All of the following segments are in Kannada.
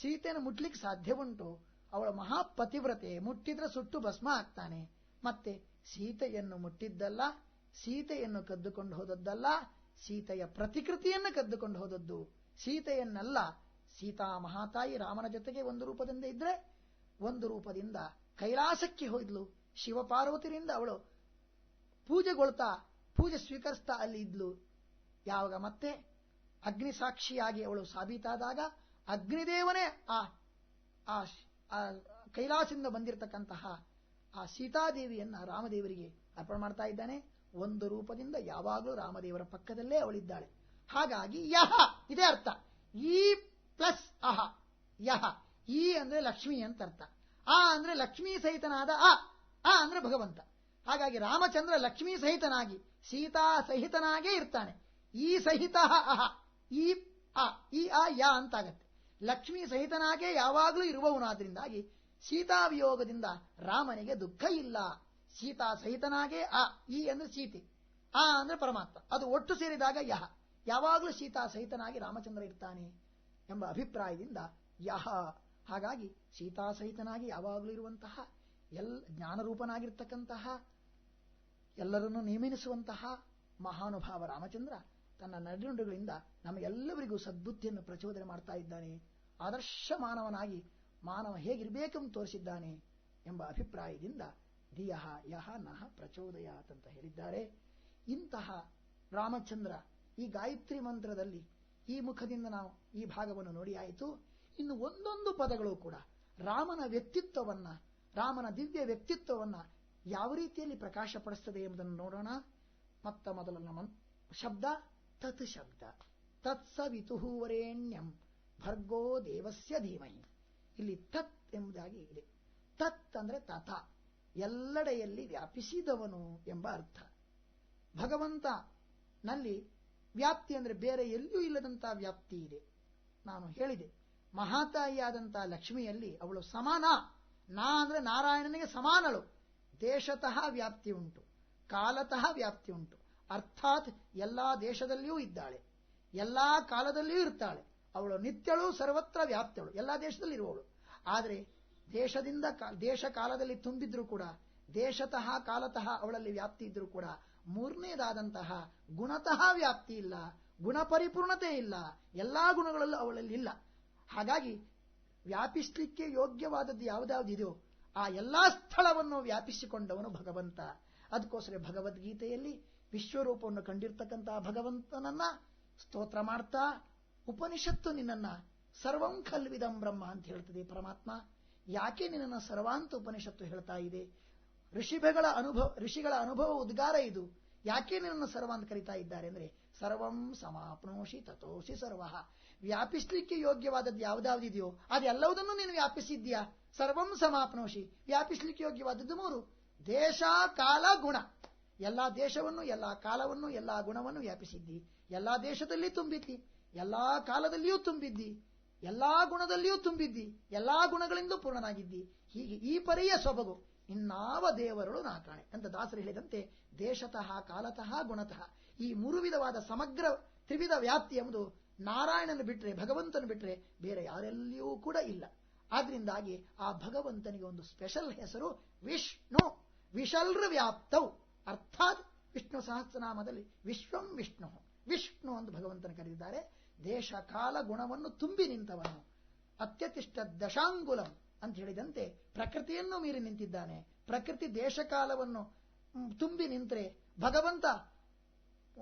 ಸೀತೆಯನ್ನು ಮುಟ್ಲಿಕ್ಕೆ ಸಾಧ್ಯ ಉಂಟು. ಅವಳ ಮಹಾಪತಿವ್ರತೆ ಮುಟ್ಟಿದ್ರೆ ಸುಟ್ಟು ಭಸ್ಮ ಆಗ್ತಾನೆ. ಮತ್ತೆ ಸೀತೆಯನ್ನು ಮುಟ್ಟಿದ್ದಲ್ಲ, ಸೀತೆಯನ್ನು ಕದ್ದುಕೊಂಡು ಹೋದದ್ದಲ್ಲ, ಸೀತೆಯ ಪ್ರತಿಕೃತಿಯನ್ನು ಕದ್ದುಕೊಂಡು ಹೋದದ್ದು. ಸೀತೆಯನ್ನಲ್ಲ, ಸೀತಾ ಮಹಾತಾಯಿ ರಾಮನ ಜೊತೆಗೆ ಒಂದು ರೂಪದಿಂದ ಇದ್ರೆ, ಒಂದು ರೂಪದಿಂದ ಕೈಲಾಸಕ್ಕೆ ಹೋಯ್ದ್ಲು ಶಿವಪಾರ್ವತಿಯಿಂದ ಅವಳು ಪೂಜೆಗೊಳ್ತಾ, ಪೂಜೆ ಸ್ವೀಕರಿಸ್ತಾ ಅಲ್ಲಿ ಇದ್ಲು. ಯಾವಾಗ ಮತ್ತೆ ಅಗ್ನಿಸಾಕ್ಷಿಯಾಗಿ ಅವಳು ಸಾಬೀತಾದಾಗ ಅಗ್ನಿದೇವನೇ ಆ ಆ ಕೈಲಾಸದಿಂದ ಬಂದಿರತಕ್ಕಂತಹ ಆ ಸೀತಾದೇವಿಯನ್ನ ರಾಮದೇವರಿಗೆ ಅರ್ಪಣೆ ಮಾಡ್ತಾ ಇದ್ದಾನೆ. ಒಂದು ರೂಪದಿಂದ ಯಾವಾಗಲೂ ರಾಮದೇವರ ಪಕ್ಕದಲ್ಲೇ ಅವಳಿದ್ದಾಳೆ. ಹಾಗಾಗಿ ಯಹ, ಇದೇ ಅರ್ಥ. ಈ ಪ್ಲಸ್ ಅಹ, ಯಹ, ಈ ಅಂದ್ರೆ ಲಕ್ಷ್ಮಿ ಅಂತ ಅರ್ಥ. ಆ ಅಂದ್ರೆ ಲಕ್ಷ್ಮೀ ಸಹಿತನಾದ ಆ ಆ ಅಂದ್ರೆ ಭಗವಂತ. ಹಾಗಾಗಿ ರಾಮಚಂದ್ರ ಲಕ್ಷ್ಮೀ ಸಹಿತನಾಗಿ, ಸೀತಾ ಸಹಿತನಾಗೇ ಇರ್ತಾನೆ. ಈ ಸಹಿತ ಅಹ, ಈ ಆ ಈ ಆ ಯ ಅಂತಾಗತ್ತೆ. ಲಕ್ಷ್ಮೀ ಸಹಿತನಾಗೇ ಯಾವಾಗಲೂ ಇರುವವನಾದ್ರಿಂದಾಗಿ ಸೀತಾವಿಯೋಗದಿಂದ ರಾಮನಿಗೆ ದುಃಖ ಇಲ್ಲ. ಸೀತಾ ಸಹಿತನಾಗೇ ಆ, ಈ ಅಂದ್ರೆ ಸೀತೆ. ಆ ಅಂದ್ರೆ ಪರಮಾತ್ಮ. ಅದು ಒಟ್ಟು ಸೇರಿದಾಗ ಯಹ. ಯಾವಾಗಲೂ ಸೀತಾ ಸಹಿತನಾಗಿ ರಾಮಚಂದ್ರ ಇರ್ತಾನೆ ಎಂಬ ಅಭಿಪ್ರಾಯದಿಂದ ಯಹ. ಹಾಗಾಗಿ ಸೀತಾ ಸಹಿತನಾಗಿ ಯಾವಾಗಲೂ ಇರುವಂತಹ ಎಲ್ ಜ್ಞಾನರೂಪನಾಗಿರ್ತಕ್ಕಂತಹ, ಎಲ್ಲರನ್ನೂ ನೇಮಿಸುವಂತಹ ಮಹಾನುಭಾವ ರಾಮಚಂದ್ರ ತನ್ನ ನಡೆನುಡಿಗಳಿಂದ ನಮಗೆಲ್ಲರಿಗೂ ಸದ್ಬುದ್ಧಿಯನ್ನು ಪ್ರಚೋದನೆ ಮಾಡ್ತಾ ಇದ್ದಾನೆ. ಆದರ್ಶ ಮಾನವನಾಗಿ ಮಾನವ ಹೇಗಿರಬೇಕೆಂದು ತೋರಿಸಿದ್ದಾನೆ ಎಂಬ ಅಭಿಪ್ರಾಯದಿಂದ ದಿಯಹ ಯಹ ನಹ ಪ್ರಚೋದಯಾತ್ ಅಂತ ಹೇಳಿದ್ದಾರೆ. ಇಂತಹ ರಾಮಚಂದ್ರ ಈ ಗಾಯತ್ರಿ ಮಂತ್ರದಲ್ಲಿ ಈ ಮುಖದಿಂದ ನಾವು ಈ ಭಾಗವನ್ನು ನೋಡಿ ಆಯಿತು. ಇನ್ನು ಒಂದೊಂದು ಪದಗಳು ಕೂಡ ರಾಮನ ವ್ಯಕ್ತಿತ್ವವನ್ನ, ರಾಮನ ದಿವ್ಯ ವ್ಯಕ್ತಿತ್ವವನ್ನ ಯಾವ ರೀತಿಯಲ್ಲಿ ಪ್ರಕಾಶಪಡಿಸ್ತದೆ ಎಂಬುದನ್ನು ನೋಡೋಣ. ಮತ್ತ ಮೊದಲ ನಮ್ಮ ಶಬ್ದ ತತ್ ಶಬ್ದ. ತತ್ಸವಿತುಹೂವರೇಣ್ಯಂ ಭರ್ಗೋ ದೇವಸ್ಯ ಧೀಮಹಿ. ಇಲ್ಲಿ ತತ್ ಎಂಬುದಾಗಿ ಇದೆ. ತತ್ ಅಂದ್ರೆ ತಥ. ಎಲ್ಲೆಡೆಯಲ್ಲಿ ವ್ಯಾಪಿಸಿದವನು ಎಂಬ ಅರ್ಥ. ಭಗವಂತ ನಲ್ಲಿ ವ್ಯಾಪ್ತಿ ಅಂದ್ರೆ ಬೇರೆ ಎಲ್ಲೂ ಇಲ್ಲದಂತಹ ವ್ಯಾಪ್ತಿ ಇದೆ. ನಾನು ಹೇಳಿದೆ ಮಹಾತಾಯಿಯಾದಂತಹ ಲಕ್ಷ್ಮಿಯಲ್ಲಿ ಅವಳು ಸಮಾನ. ನಾ ಅಂದ್ರೆ ನಾರಾಯಣನಿಗೆ ಸಮಾನಳು. ದೇಶತಃ ವ್ಯಾಪ್ತಿ ಉಂಟು, ಕಾಲತಃ ವ್ಯಾಪ್ತಿ ಉಂಟು. ಅರ್ಥಾತ್ ಎಲ್ಲಾ ದೇಶದಲ್ಲಿಯೂ ಇದ್ದಾಳೆ, ಎಲ್ಲಾ ಕಾಲದಲ್ಲಿಯೂ ಇರ್ತಾಳೆ. ಅವಳು ನಿತ್ಯಳು ಸರ್ವತ್ರ ವ್ಯಾಪ್ತಳು ಎಲ್ಲಾ ದೇಶದಲ್ಲಿ ಇರುವವಳು ಆದರೆ ದೇಶದಿಂದ ದೇಶ ಕಾಲದಲ್ಲಿ ತುಂಬಿದ್ರೂ ಕೂಡ, ದೇಶತಃ ಕಾಲತಃ ಅವಳಲ್ಲಿ ವ್ಯಾಪ್ತಿ ಇದ್ರೂ ಕೂಡ, ಮೂರನೇದಾದಂತಹ ಗುಣತಃ ವ್ಯಾಪ್ತಿ ಇಲ್ಲ, ಗುಣಪರಿಪೂರ್ಣತೆ ಇಲ್ಲ, ಎಲ್ಲಾ ಗುಣಗಳಲ್ಲೂ ಅವಳಲ್ಲಿ ಇಲ್ಲ. ಹಾಗಾಗಿ ವ್ಯಾಪಿಸಲಿಕ್ಕೆ ಯೋಗ್ಯವಾದದ್ದು ಯಾವುದಾವುದಿದೆಯೋ ಆ ಎಲ್ಲಾ ಸ್ಥಳವನ್ನು ವ್ಯಾಪಿಸಿಕೊಂಡವನು ಭಗವಂತ. ಅದಕ್ಕೋಸ್ಕರ ಭಗವದ್ಗೀತೆಯಲ್ಲಿ ವಿಶ್ವರೂಪವನ್ನು ಕಂಡಿರ್ತಕ್ಕಂತಹ ಭಗವಂತನನ್ನ ಸ್ತೋತ್ರ ಮಾಡ್ತಾ ಉಪನಿಷತ್ತು ನಿನ್ನನ್ನ ಸರ್ವಂ ಖಲ್ವಿದಂ ಬ್ರಹ್ಮ ಅಂತ ಹೇಳ್ತದೆ ಪರಮಾತ್ಮ. ಯಾಕೆ ನಿನ್ನನ್ನ ಸರ್ವಾಂತ ಉಪನಿಷತ್ತು ಹೇಳ್ತಾ ಇದೆ? ಋಷಿಭೆಗಳ ಅನುಭವ, ಋಷಿಗಳ ಅನುಭವ ಉದ್ಗಾರ ಇದು. ಯಾಕೆ ನಿನ್ನನ್ನು ಸರ್ವ ಅಂತ ಕರೀತಾ ಇದ್ದಾರೆ ಅಂದ್ರೆ ಸರ್ವಂ ಸಮಾಪ್ನೋಷಿ ತಥೋಷಿ ಸರ್ವ. ವ್ಯಾಪಿಸ್ಲಿಕ್ಕೆ ಯೋಗ್ಯವಾದದ್ದು ಯಾವ್ದಾವ್ದಿದೆಯೋ ಅದೆಲ್ಲವುದನ್ನು ನೀನು ವ್ಯಾಪಿಸಿದ್ಯಾ ಸರ್ವಂ ಸಮಾಪ್ನೋಷಿ. ವ್ಯಾಪಿಸ್ಲಿಕ್ಕೆ ಯೋಗ್ಯವಾದದ್ದು ಮೂರು. ದೇಶ, ಕಾಲ, ಗುಣ. ಎಲ್ಲಾ ದೇಶವನ್ನು, ಎಲ್ಲಾ ಕಾಲವನ್ನು, ಎಲ್ಲಾ ಗುಣವನ್ನು ವ್ಯಾಪಿಸಿದ್ದಿ. ಎಲ್ಲಾ ದೇಶದಲ್ಲಿ ತುಂಬಿದ್ದಿ. ಎಲ್ಲಾ ಕಾಲದಲ್ಲಿಯೂ ತುಂಬಿದ್ದಿ, ಎಲ್ಲಾ ಗುಣದಲ್ಲಿಯೂ ತುಂಬಿದ್ದಿ, ಎಲ್ಲಾ ಗುಣಗಳಿಂದ ಪೂರ್ಣನಾಗಿದ್ದಿ. ಹೀಗೆ ಈ ಪರಿಯ ಸೊಬಗು ಇನ್ನಾವ ದೇವರುಳು ನಾ ಅಂತ ದಾಸರು ಹೇಳಿದಂತೆ ದೇಶತಃ, ಕಾಲತಃ, ಗುಣತಃ. ಈ ಮೂರು ವಿಧವಾದ ಸಮಗ್ರ ತ್ರಿವಿಧ ವ್ಯಾಪ್ತಿ ಎಂಬುದು ನಾರಾಯಣನ ಬಿಟ್ರೆ, ಭಗವಂತನ ಬಿಟ್ರೆ ಬೇರೆ ಯಾರೆಲ್ಲಿಯೂ ಕೂಡ ಇಲ್ಲ. ಆದ್ರಿಂದಾಗಿ ಆ ಭಗವಂತನಿಗೆ ಒಂದು ಸ್ಪೆಷಲ್ ಹೆಸರು ವಿಷ್ಣು. ವಿಶಲ್ರ ವ್ಯಾಪ್ತವು ಅರ್ಥಾತ್ ವಿಷ್ಣು ಸಹಸ್ರನಾಮದಲ್ಲಿ ವಿಶ್ವಂ ವಿಷ್ಣು. ವಿಷ್ಣು ಅಂತ ಭಗವಂತನ ಕರೆದಿದ್ದಾರೆ. ದೇಶ ಕಾಲ ಗುಣವನ್ನು ತುಂಬಿ ನಿಂತವನು. ಅತ್ಯತಿಷ್ಠ ದಶಾಂಗುಲಂ ಅಂತ ಹೇಳಿದಂತೆ ಪ್ರಕೃತಿಯನ್ನು ಮೀರಿ ನಿಂತಿದ್ದಾನೆ. ಪ್ರಕೃತಿ ದೇಶಕಾಲವನ್ನು ತುಂಬಿ ನಿಂತರೆ ಭಗವಂತ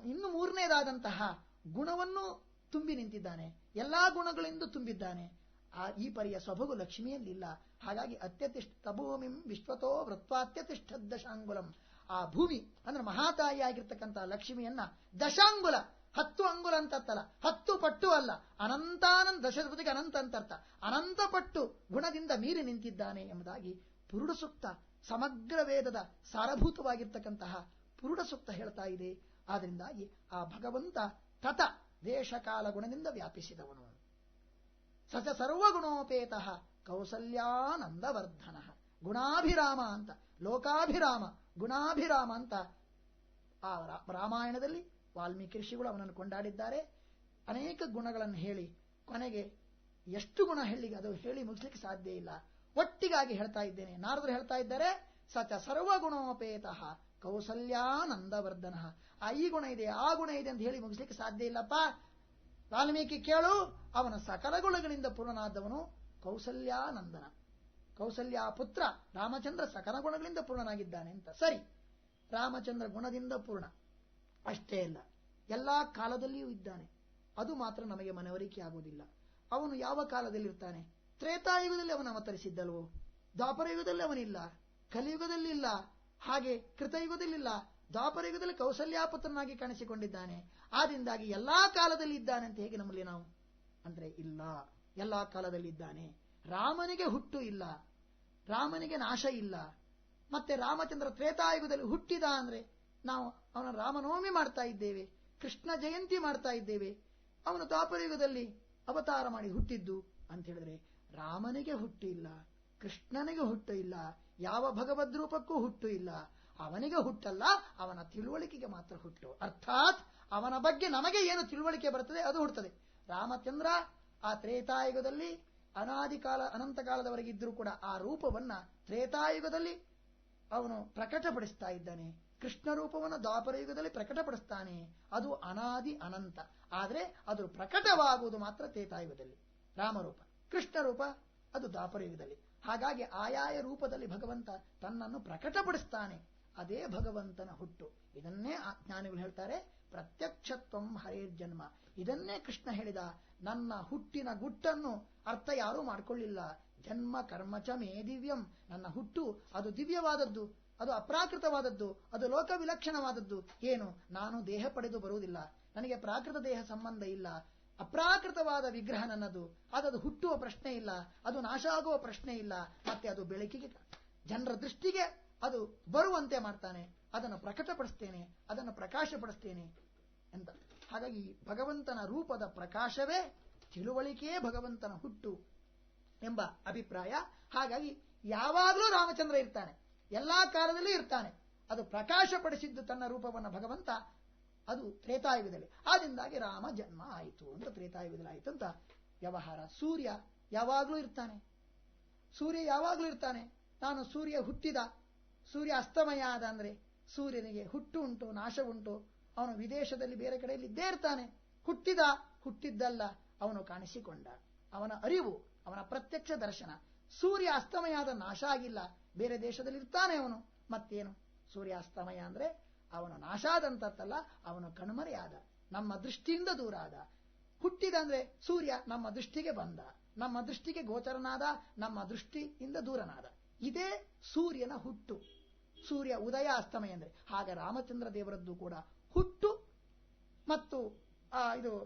ಇನ್ನು ಮೂರನೇದಾದಂತಹ ಗುಣವನ್ನು ತುಂಬಿ ನಿಂತಿದ್ದಾನೆ. ಎಲ್ಲಾ ಗುಣಗಳಿಂದ ತುಂಬಿದ್ದಾನೆ. ಆ, ಈ ಪರಿಯ ಸೊಬಗು ಲಕ್ಷ್ಮಿಯಲ್ಲಿಲ್ಲ. ಹಾಗಾಗಿ ಅತ್ಯತಿಷ್ಠ ಭೂಮಿಂ ವಿಶ್ವತೋ ವೃತ್ವಾತ್ಯತಿಷ್ಠ ದಶಾಂಗುಲಂ. ಆ ಭೂಮಿ ಅಂದ್ರೆ ಮಹಾತಾಯಿ ಆಗಿರ್ತಕ್ಕಂತಹ ಲಕ್ಷ್ಮಿಯನ್ನ ದಶಾಂಗುಲ ಹತ್ತು ಅಂಗುಲ ಅಂತತ್ತಲ್ಲ ಹತ್ತು ಪಟ್ಟು ಅಲ್ಲ. ಅನಂತಾನಂದ ದಶರಥಿಗೆ ಅನಂತ ಅಂತರ್ಥ ಅನಂತ ಪಟ್ಟು ಗುಣದಿಂದ ಮೀರಿ ನಿಂತಿದ್ದಾನೆ ಎಂಬುದಾಗಿ ಪುರುಡ ಸೂಕ್ತ ಸಮಗ್ರ ವೇದದ ಸಾರಭೂತವಾಗಿರ್ತಕ್ಕಂತಹ ಪುರುಡ ಸೂಕ್ತ ಹೇಳ್ತಾ ಇದೆ. ಆದ್ರಿಂದಾಗಿ ಆ ಭಗವಂತ ತತ ದೇಶಕಾಲ ಗುಣದಿಂದ ವ್ಯಾಪಿಸಿದವನು. ಸಚ ಸರ್ವಗುಣೋಪೇತ ಕೌಸಲ್ಯಾನಂದವರ್ಧನ. ಗುಣಾಭಿರಾಮ ಅಂತ, ಲೋಕಾಭಿರಾಮ, ಗುಣಾಭಿರಾಮ ಅಂತ ಆ ರಾಮಾಯಣದಲ್ಲಿ ವಾಲ್ಮೀಕಿ ಋಷಿಗಳು ಅವನನ್ನು ಕೊಂಡಾಡಿದ್ದಾರೆ. ಅನೇಕ ಗುಣಗಳನ್ನು ಹೇಳಿ, ಕೊನೆಗೆ ಎಷ್ಟು ಗುಣ ಹೇಳಿ, ಅದು ಹೇಳಿ ಮುಗಿಸ್ಲಿಕ್ಕೆ ಸಾಧ್ಯ ಇಲ್ಲ. ಒಟ್ಟಿಗಾಗಿ ಹೇಳ್ತಾ ಇದ್ದೇನೆ. ನಾರದರು ಹೇಳ್ತಾ ಇದ್ದಾರೆ, ಸಚ ಸರ್ವಗುಣೋಪೇತಃ ಕೌಸಲ್ಯಾನಂದವರ್ಧನ. ಆ ಈ ಗುಣ ಇದೆ, ಆ ಗುಣ ಇದೆ ಅಂತ ಹೇಳಿ ಮುಗಿಸ್ಲಿಕ್ಕೆ ಸಾಧ್ಯ ಇಲ್ಲಪ್ಪ. ವಾಲ್ಮೀಕಿ ಕೇಳು, ಅವನ ಸಕಲ ಗುಣಗಳಿಂದ ಪೂರ್ಣನಾದವನು ಕೌಸಲ್ಯಾನಂದನ. ಕೌಸಲ್ಯ ಪುತ್ರ ರಾಮಚಂದ್ರ ಸಕಲ ಗುಣಗಳಿಂದ ಪೂರ್ಣನಾಗಿದ್ದಾನೆ ಅಂತ. ಸರಿ, ರಾಮಚಂದ್ರ ಗುಣದಿಂದ ಪೂರ್ಣ. ಅಷ್ಟೇ ಅಲ್ಲ, ಎಲ್ಲಾ ಕಾಲದಲ್ಲಿಯೂ ಇದ್ದಾನೆ. ಅದು ಮಾತ್ರ ನಮಗೆ ಮನವರಿಕೆ ಆಗುವುದಿಲ್ಲ. ಅವನು ಯಾವ ಕಾಲದಲ್ಲಿ ಇರ್ತಾನೆ ತ್ರೇತಾಯುಗದಲ್ಲಿ ಅವನು ಅವತರಿಸಿದ್ದಲ್ವೋ ದ್ವಾಪರಯುಗದಲ್ಲಿ ಅವನಿಲ್ಲ, ಕಲಿಯುಗದಲ್ಲಿ ಇಲ್ಲ, ಹಾಗೆ ಕೃತಯುಗದಲ್ಲಿಲ್ಲ ದ್ವಾಪರಯುಗದಲ್ಲಿ ಕೌಸಲ್ಯಾಪತನಾಗಿ ಕಾಣಿಸಿಕೊಂಡಿದ್ದಾನೆ. ಆದ್ರಿಂದಾಗಿ ಎಲ್ಲಾ ಕಾಲದಲ್ಲಿ ಇದ್ದಾನೆ ಅಂತ ಹೇಗೆ ನಮ್ಮಲ್ಲಿ ನಾವು? ಅಂದ್ರೆ ಇಲ್ಲ, ಎಲ್ಲಾ ಕಾಲದಲ್ಲಿ ಇದ್ದಾನೆ. ರಾಮನಿಗೆ ಹುಟ್ಟು ಇಲ್ಲ, ರಾಮನಿಗೆ ನಾಶ ಇಲ್ಲ. ಮತ್ತೆ ರಾಮಚಂದ್ರ ತ್ರೇತಾಯುಗದಲ್ಲಿ ಹುಟ್ಟಿದ ಅಂದ್ರೆ ನಾವು ಅವನ ರಾಮನವಮಿ ಮಾಡ್ತಾ ಇದ್ದೇವೆ, ಕೃಷ್ಣ ಜಯಂತಿ ಮಾಡ್ತಾ ಇದ್ದೇವೆ, ಅವನು ದ್ವಾಪರಯುಗದಲ್ಲಿ ಅವತಾರ ಮಾಡಿ ಹುಟ್ಟಿದ್ದು ಅಂತ ಹೇಳಿದ್ರೆ ರಾಮನಿಗೆ ಹುಟ್ಟು ಇಲ್ಲ ಕೃಷ್ಣನಿಗೆ ಹುಟ್ಟು ಇಲ್ಲ ಯಾವ ಭಗವದ್ ರೂಪಕ್ಕೂ ಹುಟ್ಟು ಇಲ್ಲ ಅವನಿಗೆ ಹುಟ್ಟಲ್ಲ, ಅವನ ತಿಳುವಳಿಕೆಗೆ ಮಾತ್ರ ಹುಟ್ಟು. ಅರ್ಥಾತ್ ಅವನ ಬಗ್ಗೆ ನಮಗೆ ಏನು ತಿಳುವಳಿಕೆ ಬರ್ತದೆ ಅದು ಹುಟ್ಟುತ್ತದೆ. ರಾಮಚಂದ್ರ ಆ ತ್ರೇತಾಯುಗದಲ್ಲಿ ಅನಾದಿ ಕಾಲ ಅನಂತ ಕಾಲದವರೆಗೆ ಇದ್ರೂ ಕೂಡ ಆ ರೂಪವನ್ನ ತ್ರೇತಾಯುಗದಲ್ಲಿ ಅವನು ಪ್ರಕಟಪಡಿಸ್ತಾ ಇದ್ದಾನೆ. ಕೃಷ್ಣ ರೂಪವನ್ನು ದ್ವಾಪರ ಯುಗದಲ್ಲಿ ಪ್ರಕಟಪಡಿಸ್ತಾನೆ. ಅದು ಅನಾದಿ ಅನಂತ. ಆದರೆ ಅದು ಪ್ರಕಟವಾಗುವುದು ಮಾತ್ರ ತೇತಾಯುಗದಲ್ಲಿ ರಾಮರೂಪ. ಕೃಷ್ಣ ರೂಪ ಅದು ದ್ವಾಪರ ಯುಗದಲ್ಲಿ ಹಾಗಾಗಿ ಆಯಾಯ ರೂಪದಲ್ಲಿ ಭಗವಂತ ತನ್ನನ್ನು ಪ್ರಕಟಪಡಿಸ್ತಾನೆ. ಅದೇ ಭಗವಂತನ ಹುಟ್ಟು. ಇದನ್ನೇ ಆ ಜ್ಞಾನಿಗಳು ಹೇಳ್ತಾರೆ, ಪ್ರತ್ಯಕ್ಷತ್ವಂ ಹರೇರ್ಜನ್ಮ ಇದನ್ನೇ ಕೃಷ್ಣ ಹೇಳಿದ, ನನ್ನ ಹುಟ್ಟಿನ ಗುಟ್ಟನ್ನು ಅರ್ಥ ಯಾರೂ ಮಾಡಿಕೊಳ್ಳಿಲ್ಲ. ಜನ್ಮ ಕರ್ಮಚ ಮೇ ದಿವ್ಯಂ. ನನ್ನ ಹುಟ್ಟು ಅದು ದಿವ್ಯವಾದದ್ದು. ಅದು ಅಪ್ರಾಕೃತವಾದದ್ದು, ಅದು ಲೋಕ ವಿಲಕ್ಷಣವಾದದ್ದು ಏನು? ನಾನು ದೇಹ ಪಡೆದು ಬರುವುದಿಲ್ಲ. ನನಗೆ ಪ್ರಾಕೃತ ದೇಹ ಸಂಬಂಧ ಇಲ್ಲ. ಅಪ್ರಾಕೃತವಾದ ವಿಗ್ರಹ ನನ್ನದು. ಅದು ಹುಟ್ಟುವ ಪ್ರಶ್ನೆ ಇಲ್ಲ. ಅದು ನಾಶ ಆಗುವ ಪ್ರಶ್ನೆ ಇಲ್ಲ. ಮತ್ತೆ ಅದು ಬೆಳಕಿಗೆ, ಜನರ ದೃಷ್ಟಿಗೆ ಅದು ಬರುವಂತೆ ಮಾಡ್ತಾನೆ. ಅದನ್ನು ಪ್ರಕಟಪಡಿಸ್ತೇನೆ. ಅದನ್ನು ಪ್ರಕಾಶಪಡಿಸ್ತೇನೆ ಅಂತ ಹಾಗಾಗಿ ಭಗವಂತನ ರೂಪದ ಪ್ರಕಾಶವೇ ತಿಳುವಳಿಕೆಯೇ ಭಗವಂತನ ಹುಟ್ಟು ಎಂಬ ಅಭಿಪ್ರಾಯ. ಹಾಗಾಗಿ ಯಾವಾಗಲೂ ರಾಮಚಂದ್ರ ಇರ್ತಾನೆ. ಎಲ್ಲಾ ಕಾಲದಲ್ಲೂ ಇರ್ತಾನೆ. ಅದು ಪ್ರಕಾಶಪಡಿಸಿದ್ದು ತನ್ನ ರೂಪವನ್ನು ಭಗವಂತ, ಅದು ತ್ರೇತಾಯುಗದಲ್ಲಿ. ಆದ್ರಿಂದಾಗಿ ರಾಮ ಜನ್ಮ ಆಯಿತು ಅಂತ ತ್ರೇತಾಯುಗದಲ್ಲಿ ಆಯಿತು ಅಂತ ವ್ಯವಹಾರ. ಸೂರ್ಯ ಯಾವಾಗಲೂ ಇರ್ತಾನೆ. ಸೂರ್ಯ ಯಾವಾಗಲೂ ಇರ್ತಾನೆ. ನಾನು ಸೂರ್ಯ ಹುಟ್ಟಿದ, ಸೂರ್ಯ ಅಸ್ತಮಯ ಆದ ಅಂದ್ರೆ ಸೂರ್ಯನಿಗೆ ಹುಟ್ಟು ಉಂಟು, ನಾಶ ಉಂಟು. ಅವನು ವಿದೇಶದಲ್ಲಿ ಬೇರೆ ಕಡೆಯಲ್ಲಿ ಇದ್ದೇ ಇರ್ತಾನೆ. ಹುಟ್ಟಿದ, ಹುಟ್ಟಿದ್ದಲ್ಲ, ಅವನು ಕಾಣಿಸಿಕೊಂಡ. ಅವನ ಅರಿವು, ಅವನ ಪ್ರತ್ಯಕ್ಷ ದರ್ಶನ. ಸೂರ್ಯ ಅಸ್ತಮಯ ನಾಶ ಆಗಿಲ್ಲ. ಬೇರೆ ದೇಶದಲ್ಲಿ ಇರ್ತಾನೆ ಅವನು. ಮತ್ತೇನು? ಸೂರ್ಯಾಸ್ತಮಯ ಅಂದ್ರೆ ಅವನು ನಾಶ ಆದಂತಲ್ಲ ಅವನು ಕಣ್ಮರೆಯಾದ ನಮ್ಮ ದೃಷ್ಟಿಯಿಂದ ದೂರ ಆದ. ಹುಟ್ಟಿದ ಅಂದ್ರೆ ಸೂರ್ಯ ನಮ್ಮ ದೃಷ್ಟಿಗೆ ಬಂದ, ನಮ್ಮ ದೃಷ್ಟಿಗೆ ಗೋಚರನಾದ, ನಮ್ಮ ದೃಷ್ಟಿಯಿಂದ ದೂರನಾದ. ಇದೇ ಸೂರ್ಯನ ಹುಟ್ಟು. ಸೂರ್ಯ ಉದಯ ಅಸ್ತಮಯ ಅಂದ್ರೆ, ಹಾಗೆ ರಾಮಚಂದ್ರ ದೇವರದ್ದು ಕೂಡ ಹುಟ್ಟು ಮತ್ತು, ಆ, ಇದು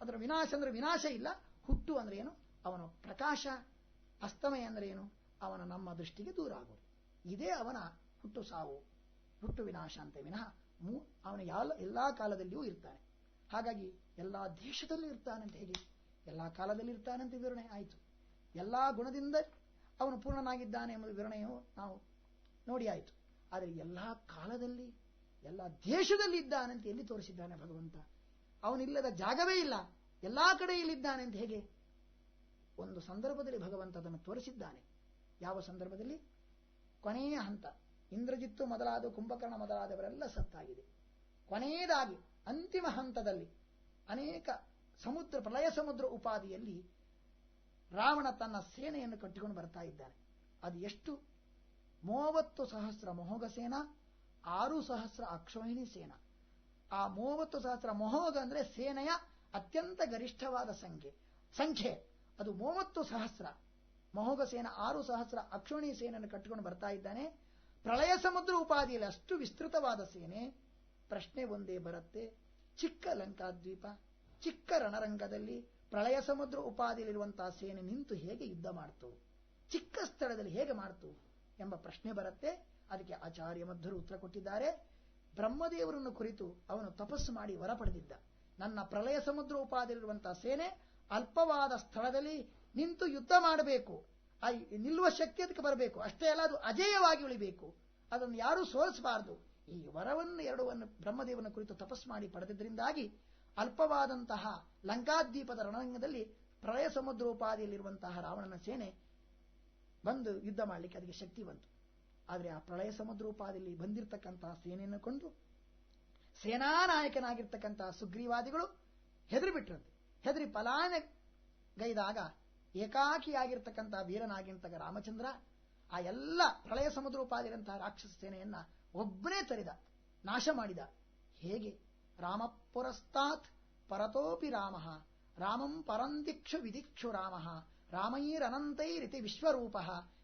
ಅದರ ವಿನಾಶ ಅಂದ್ರೆ ವಿನಾಶ ಇಲ್ಲ. ಹುಟ್ಟು ಅಂದ್ರೆ ಏನು? ಅವನು ಪ್ರಕಾಶ, ಅಸ್ತಮಯ ಅಂದ್ರೆ ಏನು? ಅವನ ನಮ್ಮ ದೃಷ್ಟಿಗೆ ದೂರ ಆಗುವುದು ಇದೇ ಅವನ ಹುಟ್ಟು ಸಾವು, ಹುಟ್ಟು ವಿನಾಶ ಅಂತ ವಿನಃ ಅವನ ಎಲ್ಲಾ ಕಾಲದಲ್ಲಿಯೂ ಇರ್ತಾನೆ. ಹಾಗಾಗಿ ಎಲ್ಲಾ ದೇಶದಲ್ಲೂ ಇರ್ತಾನೆ ಅಂತ ಹೇಗೆ ಎಲ್ಲಾ ಕಾಲದಲ್ಲಿ ಇರ್ತಾನೆ ಅಂತ ವಿವರಣೆ ಆಯಿತು. ಎಲ್ಲಾ ಗುಣದಿಂದ ಅವನು ಪೂರ್ಣನಾಗಿದ್ದಾನೆ ಎಂಬ ವಿವರಣೆಯು ನಾವು ನೋಡಿ ಆಯಿತು. ಆದರೆ ಎಲ್ಲಾ ಕಾಲದಲ್ಲಿ, ಎಲ್ಲ ದೇಶದಲ್ಲಿ ಇದ್ದಾನೆ ಅಂತ ಎಲ್ಲಿ ತೋರಿಸಿದ್ದಾನೆ ಭಗವಂತ? ಅವನಿಲ್ಲದ ಜಾಗವೇ ಇಲ್ಲ. ಎಲ್ಲಾ ಕಡೆಯಲ್ಲಿದ್ದಾನೆ ಅಂತ ಹೇಗೆ? ಒಂದು ಸಂದರ್ಭದಲ್ಲಿ ಭಗವಂತ ಅದನ್ನು ತೋರಿಸಿದ್ದಾನೆ. ಯಾವ ಸಂದರ್ಭದಲ್ಲಿ? ಕೊನೆಯ ಹಂತ. ಇಂದ್ರಜಿತ್ತು ಮೊದಲಾದ, ಕುಂಭಕರ್ಣ ಮೊದಲಾದವರೆಲ್ಲ ಸತ್ತಾಗಿದೆ. ಕೊನೆಯದಾಗಿ, ಅಂತಿಮ ಹಂತದಲ್ಲಿ ಅನೇಕ ಸಮುದ್ರ ಪ್ರಲಯ ಸಮುದ್ರ ಉಪಾದಿಯಲ್ಲಿ ರಾವಣ ತನ್ನ ಸೇನೆಯನ್ನು ಕಟ್ಟಿಕೊಂಡು ಬರ್ತಾ ಇದ್ದಾನೆ. ಅದು ಎಷ್ಟು? ಮೂವತ್ತು ಸಹಸ್ರ ಮೊಹೋಗ ಸೇನಾ, ಆರು ಸಹಸ್ರ ಅಕ್ಷೋಹಿಣಿ ಸೇನಾ. ಆ ಮೂವತ್ತು ಸಹಸ್ರ ಮೊಹೋಗ ಅಂದ್ರೆ ಸೇನೆಯ ಅತ್ಯಂತ ಗರಿಷ್ಠವಾದ ಸಂಖ್ಯೆ. ಸಂಖ್ಯೆ. ಅದು ಮೂವತ್ತು ಸಹಸ್ರ. ಮೊಹೋಗ ಸೇನಾ ಆರು ಸಹಸ್ರ ಅಕ್ಷೋಣಿ ಸೇನೆಯನ್ನು ಕಟ್ಟಿಕೊಂಡು ಬರ್ತಾ ಇದ್ದಾನೆ. ಪ್ರಳಯ ಸಮುದ್ರ ಉಪಾಧಿಯಲ್ಲಿ ಅಷ್ಟು ವಿಸ್ತೃತವಾದ ಸೇನೆ, ಪ್ರಶ್ನೆ ಒಂದೇ ಬರುತ್ತೆ. ಚಿಕ್ಕ ಲಂಕಾದ್ವೀಪ, ಚಿಕ್ಕ ರಣರಂಗದಲ್ಲಿ ಪ್ರಳಯ ಸಮುದ್ರ ಉಪಾಧಿಯಲ್ಲಿರುವಂತಹ ಸೇನೆ ನಿಂತು ಹೇಗೆ ಯುದ್ಧ ಮಾಡ್ತು, ಚಿಕ್ಕ ಸ್ಥಳದಲ್ಲಿ ಹೇಗೆ ಮಾಡ್ತು ಎಂಬ ಪ್ರಶ್ನೆ ಬರುತ್ತೆ. ಅದಕ್ಕೆ ಆಚಾರ್ಯ ಮಧ್ಯರು ಉತ್ತರ ಕೊಟ್ಟಿದ್ದಾರೆ. ಬ್ರಹ್ಮದೇವರನ್ನು ಕುರಿತು ಅವನು ತಪಸ್ಸು ಮಾಡಿ ವರ ಪಡೆದಿದ್ದ. ನನ್ನ ಪ್ರಳಯ ಸಮುದ್ರ ಉಪಾಧಿಯಲ್ಲಿರುವಂತಹ ಸೇನೆ ಅಲ್ಪವಾದ ಸ್ಥಳದಲ್ಲಿ ನಿಂತು ಯುದ್ಧ ಮಾಡಬೇಕು. ಆ ನಿಲ್ಲುವ ಶಕ್ತಿ ಅದಕ್ಕೆ ಬರಬೇಕು. ಅಷ್ಟೇ ಅಲ್ಲ, ಅದು ಅಜೇಯವಾಗಿ ಉಳಿಬೇಕು. ಅದನ್ನು ಯಾರೂ ಸೋಲಿಸಬಾರದು. ಈ ವರವನ್ನು ಎರಡುವನ್ನು ಬ್ರಹ್ಮದೇವನ ಕುರಿತು ತಪಸ್ ಮಾಡಿ ಪಡೆದಿದ್ದರಿಂದಾಗಿ ಅಲ್ಪವಾದಂತಹ ಲಂಕಾದ್ವೀಪದ ರಣರಂಗದಲ್ಲಿ ಪ್ರಳಯ ಸಮುದ್ರೋಪಾದಿಯಲ್ಲಿರುವಂತಹ ರಾವಣನ ಸೇನೆ ಬಂದು ಯುದ್ಧ ಮಾಡಲಿಕ್ಕೆ ಅದಕ್ಕೆ ಶಕ್ತಿ ಬಂತು. ಆದರೆ ಆ ಪ್ರಳಯ ಸಮುದ್ರೋಪಾದಿಯಲ್ಲಿ ಬಂದಿರತಕ್ಕಂತಹ ಸೇನೆಯನ್ನು ಕೊಂಡು ಸೇನಾನಾಯಕನಾಗಿರ್ತಕ್ಕಂತಹ ಸುಗ್ರೀವಾದಿಗಳು ಹೆದರಿ ಬಿಟ್ರಂತೆ ಹೆದರಿ ಪಲಾಯನಗೈದಾಗ ಏಕಾಕಿಯಾಗಿರ್ತಕ್ಕಂತಹ ವೀರನಾಗಿರ್ತಕ್ಕ ರಾಮಚಂದ್ರ ಆ ಎಲ್ಲ ಪ್ರಳಯ ಸಮುದ್ರೋಪಾದಿರಂತಹ ರಾಕ್ಷಸ ಸೇನೆಯನ್ನ ಒಬ್ಬನೇ ತರಿದ, ನಾಶ ಮಾಡಿದ. ಹೇಗೆ? ರಾಮ ಪುರಸ್ತಾತ್ ಪರತೋಪಿ ರಾಮ, ರಾಮಂ ಪರಂದಿಕ್ಷು ವಿದಿಕ್ಷು ರಾಮ, ರಾಮೈರನಂತೈರಿತಿ ವಿಶ್ವರೂಪ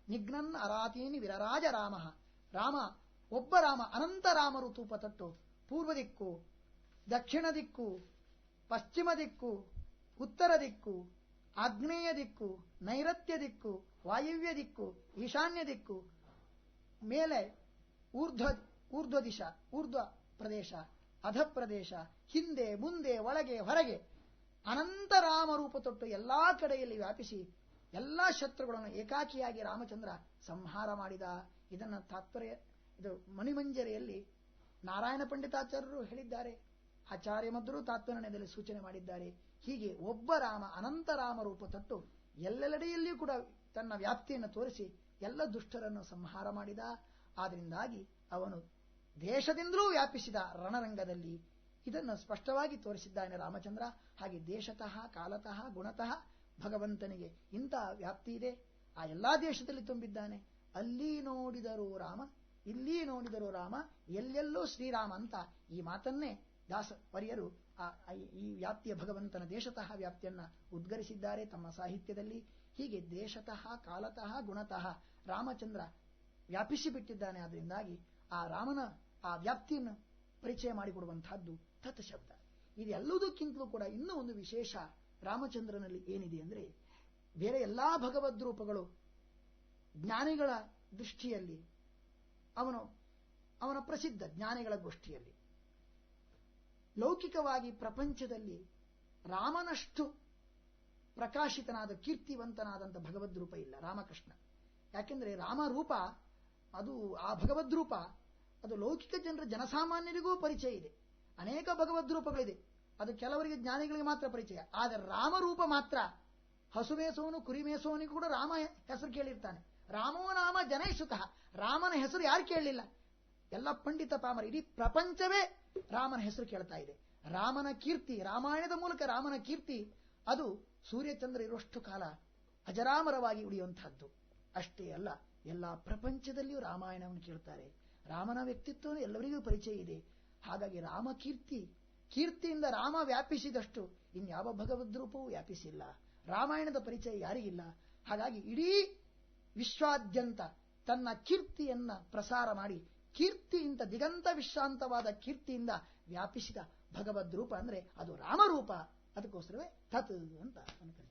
ನಿಗ್ನನ್ ಅರಾತೀನಿ ವಿರರಾಜ ರಾಮ. ರಾಮ, ಒಬ್ಬ ರಾಮ ಅನಂತ ರಾಮರು ತೂಪ ತಟ್ಟು, ಪೂರ್ವ ದಿಕ್ಕು, ದಕ್ಷಿಣ ದಿಕ್ಕು, ಪಶ್ಚಿಮ ದಿಕ್ಕು, ಉತ್ತರ ದಿಕ್ಕು ಆಗ್ನೇಯ ದಿಕ್ಕು ನೈರತ್ಯ ದಿಕ್ಕು, ವಾಯುವ್ಯ ದಿಕ್ಕು, ಈಶಾನ್ಯ ದಿಕ್ಕು, ಮೇಲೆ ಊರ್ಧ್ವ ಊರ್ಧ್ವ ದಿಶ, ಊರ್ಧ್ವ ಪ್ರದೇಶ ಅಧ ಪ್ರದೇಶ ಹಿಂದೆ, ಮುಂದೆ, ಒಳಗೆ, ಹೊರಗೆ, ಅನಂತ ರಾಮ ರೂಪ ತೊಟ್ಟು ಎಲ್ಲಾ ಕಡೆಯಲ್ಲಿ ವ್ಯಾಪಿಸಿ ಎಲ್ಲಾ ಶತ್ರುಗಳನ್ನು ಏಕಾಕಿಯಾಗಿ ರಾಮಚಂದ್ರ ಸಂಹಾರ ಮಾಡಿದ. ಇದನ್ನ ತಾತ್ಪರ್ಯ, ಇದು ಮಣಿಮಂಜರಿಯಲ್ಲಿ ನಾರಾಯಣ ಪಂಡಿತಾಚಾರ್ಯರು ಹೇಳಿದ್ದಾರೆ. ಆಚಾರ್ಯ ಮಧ್ಯರೂ ತಾತ್ಪರ್ಯದಲ್ಲಿ ಸೂಚನೆ ಮಾಡಿದ್ದಾರೆ. ಹೀಗೆ ಒಬ್ಬ ರಾಮ ಅನಂತ ರಾಮ ರೂಪ ತಟ್ಟು ಎಲ್ಲೆಡೆಯಲ್ಲಿಯೂ ಕೂಡ ತನ್ನ ವ್ಯಾಪ್ತಿಯನ್ನು ತೋರಿಸಿ ಎಲ್ಲ ದುಷ್ಟರನ್ನು ಸಂಹಾರ ಮಾಡಿದ. ಆದ್ದರಿಂದಾಗಿ ಅವನು ದೇಶದಿಂದಲೂ ವ್ಯಾಪಿಸಿದ ರಣರಂಗದಲ್ಲಿ ಇದನ್ನು ಸ್ಪಷ್ಟವಾಗಿ ತೋರಿಸಿದ್ದಾನೆ ರಾಮಚಂದ್ರ. ಹಾಗೆ ದೇಶತಃ, ಕಾಲತಃ, ಗುಣತಃ ಭಗವಂತನಿಗೆ ಇಂಥ ವ್ಯಾಪ್ತಿ ಇದೆ. ಆ ಎಲ್ಲಾ ದೇಶದಲ್ಲಿ ತುಂಬಿದ್ದಾನೆ. ಅಲ್ಲಿ ನೋಡಿದರೂ ರಾಮ, ಇಲ್ಲಿ ನೋಡಿದರೂ ರಾಮ, ಎಲ್ಲೆಲ್ಲೋ ಶ್ರೀರಾಮ ಅಂತ ಈ ಮಾತನ್ನೇ ದಾಸ ವರ್ಯರು ಈ ವ್ಯಾಪ್ತಿಯ ಭಗವಂತನ ದೇಶತಃ ವ್ಯಾಪ್ತಿಯನ್ನ ಉದ್ಗರಿಸಿದ್ದಾರೆ. ತಮ್ಮ ಸಾಹಿತ್ಯದಲ್ಲಿ ಹೀಗೆ ದೇಶತಃ, ಕಾಲತಃ, ಗುಣತಃ ರಾಮಚಂದ್ರ ವ್ಯಾಪಿಸಿ ಬಿಟ್ಟಿದ್ದಾನೆ ಆದ್ರಿಂದಾಗಿ ಆ ರಾಮನ ಆ ವ್ಯಾಪ್ತಿಯನ್ನು ಪರಿಚಯ ಮಾಡಿಕೊಡುವಂತಹದ್ದು ತತ್ ಶಬ್ದ ಇದೆಲ್ಲದಕ್ಕಿಂತಲೂ ಕೂಡ ಇನ್ನೂ ಒಂದು ವಿಶೇಷ ರಾಮಚಂದ್ರನಲ್ಲಿ ಏನಿದೆ ಅಂದ್ರೆ ಬೇರೆ ಎಲ್ಲಾ ಭಗವದ್ ರೂಪಗಳು ಜ್ಞಾನಿಗಳ ದೃಷ್ಟಿಯಲ್ಲಿ ಅವನು ಅವನ ಪ್ರಸಿದ್ಧ ಜ್ಞಾನಿಗಳ ಗೋಷ್ಠಿಯಲ್ಲಿ ಲೌಕಿಕವಾಗಿ ಪ್ರಪಂಚದಲ್ಲಿ ರಾಮನಷ್ಟು ಪ್ರಕಾಶಿತನಾದ ಕೀರ್ತಿವಂತನಾದಂಥ ಭಗವದ್ ರೂಪ ಇಲ್ಲ, ರಾಮಕೃಷ್ಣ. ಯಾಕೆಂದ್ರೆ ರಾಮರೂಪ, ಅದು ಆ ಭಗವದ್ ರೂಪ, ಅದು ಲೌಕಿಕ ಜನರ ಜನಸಾಮಾನ್ಯರಿಗೂ ಪರಿಚಯ ಇದೆ. ಅನೇಕ ಭಗವದ್ ರೂಪಗಳಿದೆ. ಅದು ಕೆಲವರಿಗೆ ಜ್ಞಾನಿಗಳಿಗೆ ಮಾತ್ರ ಪರಿಚಯ. ಆದರೆ ರಾಮರೂಪ ಮಾತ್ರ ಹಸು ಮೇಸೋನು ಕುರಿ ಮೇಸೋನಿಗೂ ಕೂಡ ರಾಮ ಹೆಸರು ಕೇಳಿರ್ತಾನೆ. ರಾಮೋ ನಾಮ ಜನೈಸುತಃ ರಾಮನ ಹೆಸರು ಯಾರು ಕೇಳಲಿಲ್ಲ? ಎಲ್ಲ ಪಂಡಿತ ಪಾಮರ, ಇಡೀ ಪ್ರಪಂಚವೇ ರಾಮನ ಹೆಸರು ಕೇಳ್ತಾ ಇದೆ. ರಾಮನ ಕೀರ್ತಿ, ರಾಮಾಯಣದ ಮೂಲಕ ರಾಮನ ಕೀರ್ತಿ, ಅದು ಸೂರ್ಯಚಂದ್ರ ಇರುವಷ್ಟು ಕಾಲ ಅಜರಾಮರವಾಗಿ ಉಳಿಯುವಂತಹದ್ದು. ಅಷ್ಟೇ ಅಲ್ಲ, ಎಲ್ಲ ಪ್ರಪಂಚದಲ್ಲಿಯೂ ರಾಮಾಯಣವನ್ನು ಕೇಳ್ತಾರೆ. ರಾಮನ ವ್ಯಕ್ತಿತ್ವ ಎಲ್ಲರಿಗೂ ಪರಿಚಯ ಇದೆ. ಹಾಗಾಗಿ ರಾಮ ಕೀರ್ತಿ, ಕೀರ್ತಿಯಿಂದ ರಾಮ ವ್ಯಾಪಿಸಿದಷ್ಟು ಇನ್ಯಾವ ಭಗವದ್ ರೂಪವೂ ವ್ಯಾಪಿಸಿಲ್ಲ. ರಾಮಾಯಣದ ಪರಿಚಯ ಯಾರಿಗಿಲ್ಲ ಹಾಗಾಗಿ ಇಡೀ ವಿಶ್ವಾದ್ಯಂತ ತನ್ನ ಕೀರ್ತಿಯನ್ನ ಪ್ರಸಾರ ಮಾಡಿ ಕೀರ್ತಿಯಿಂದ ದಿಗಂತ ವಿಶ್ರಾಂತವಾದ ಕೀರ್ತಿಯಿಂದ ವ್ಯಾಪಿಸಿದ ಭಗವದ್ ರೂಪ ಅಂದ್ರೆ ಅದು ರಾಮರೂಪ. ಅದಕ್ಕೋಸ್ಕರವೇ ತತ್ ಅಂತ ಅನ್ಕರಿತಾರೆ